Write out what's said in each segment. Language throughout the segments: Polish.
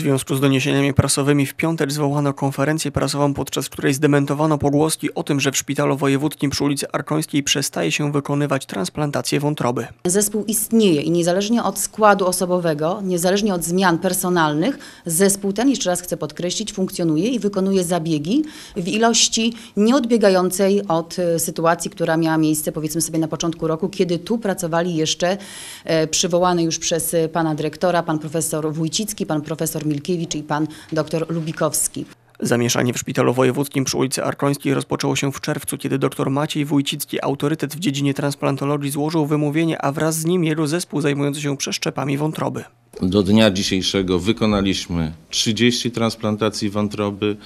W związku z doniesieniami prasowymi w piątek zwołano konferencję prasową, podczas której zdementowano pogłoski o tym, że w szpitalu wojewódzkim przy ulicy Arkońskiej przestaje się wykonywać transplantację wątroby. Zespół istnieje i niezależnie od składu osobowego, niezależnie od zmian personalnych, zespół ten, jeszcze raz chcę podkreślić, funkcjonuje i wykonuje zabiegi w ilości nieodbiegającej od e, sytuacji, która miała miejsce powiedzmy sobie na początku roku, kiedy tu pracowali jeszcze e, przywołany już przez e, pana dyrektora, pan profesor Wójcicki, pan profesor Milkiewicz i pan doktor Lubikowski. Zamieszanie w szpitalu wojewódzkim przy ulicy Arkońskiej rozpoczęło się w czerwcu, kiedy dr Maciej Wójcicki, autorytet w dziedzinie transplantologii, złożył wymówienie, a wraz z nim jego zespół zajmujący się przeszczepami wątroby. Do dnia dzisiejszego wykonaliśmy 30 transplantacji wątroby,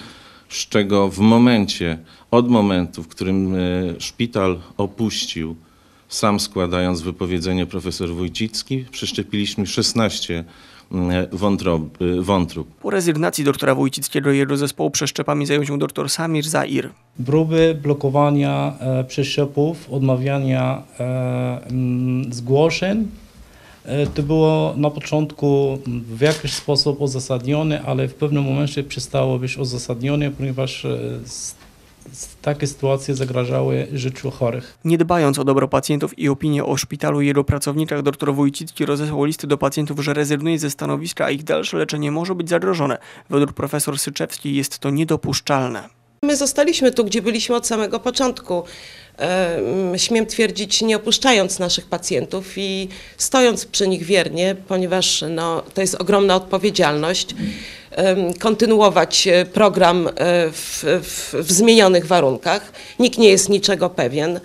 z czego w momencie, od momentu, w którym e, szpital opuścił, sam składając wypowiedzenie profesor Wójcicki, przeszczepiliśmy 16 mm, wątrob, wątrób. Po rezygnacji doktora Wójcickiego i jego zespołu przeszczepami zajął się dr Samir Zair. próby blokowania e, przeszczepów, odmawiania e, mm, zgłoszeń. E, to było na początku w jakiś sposób uzasadnione, ale w pewnym momencie przestało być uzasadnione, ponieważ e, takie sytuacje zagrażały życiu chorych. Nie dbając o dobro pacjentów i opinię o szpitalu i jego pracownikach, dr Wójcicki rozesłał listy do pacjentów, że rezygnuje ze stanowiska, a ich dalsze leczenie może być zagrożone. Według profesor Syczewskiej jest to niedopuszczalne. My zostaliśmy tu, gdzie byliśmy od samego początku. E, mm, Śmiem twierdzić, nie opuszczając naszych pacjentów i stojąc przy nich wiernie, ponieważ no, to jest ogromna odpowiedzialność. Kontynuować e, program e, w, w, w zmienionych warunkach. Nikt nie jest niczego pewien.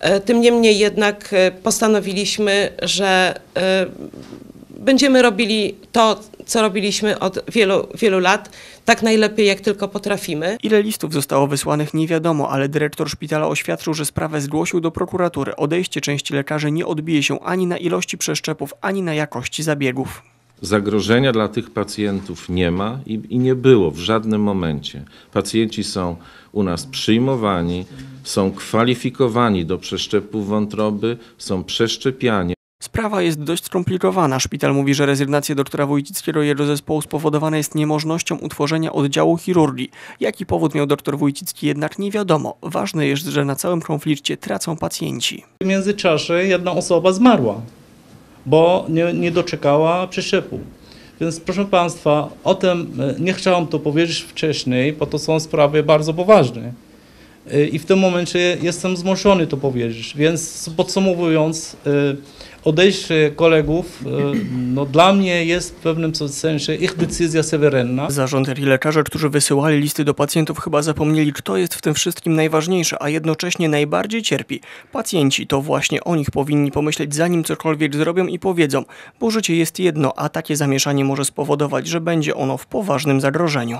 E, Tym niemniej jednak postanowiliśmy, że będziemy robili to, co robiliśmy od wielu, wielu lat, tak najlepiej jak tylko potrafimy. Ile listów zostało wysłanych nie wiadomo, ale dyrektor szpitala oświadczył, że sprawę zgłosił do prokuratury. Odejście części lekarzy nie odbije się ani na ilości przeszczepów, ani na jakości zabiegów. Zagrożenia dla tych pacjentów nie ma i, i nie było w żadnym momencie. Pacjenci są u nas przyjmowani, są kwalifikowani do przeszczepów wątroby, są przeszczepiani. Sprawa jest dość skomplikowana. Szpital mówi, że rezygnacja doktora Wójcickiego i jego zespołu spowodowana jest niemożnością utworzenia oddziału chirurgii. Jaki powód miał doktor Wójcicki jednak nie wiadomo. Ważne jest, że na całym konflikcie tracą pacjenci. W międzyczasie jedna osoba zmarła, bo nie, nie doczekała przeszczepu. Więc proszę Państwa, o tym e, nie chciałam to powiedzieć wcześniej, bo to są sprawy bardzo poważne. E, I w tym momencie jestem zmuszony to powiedzieć. Więc podsumowując, e, odejście kolegów e, no, dla mnie jest w pewnym sensie ich decyzja suwerenna. Zarząd lekarze, którzy wysyłali listy do pacjentów, chyba zapomnieli, kto jest w tym wszystkim najważniejszy, a jednocześnie najbardziej cierpi. Pacjenci to właśnie o nich powinni pomyśleć, zanim cokolwiek zrobią i powiedzą, bo życie jest jedno, a takie zamieszanie może spowodować, że będzie ono w poważnym zagrożeniu.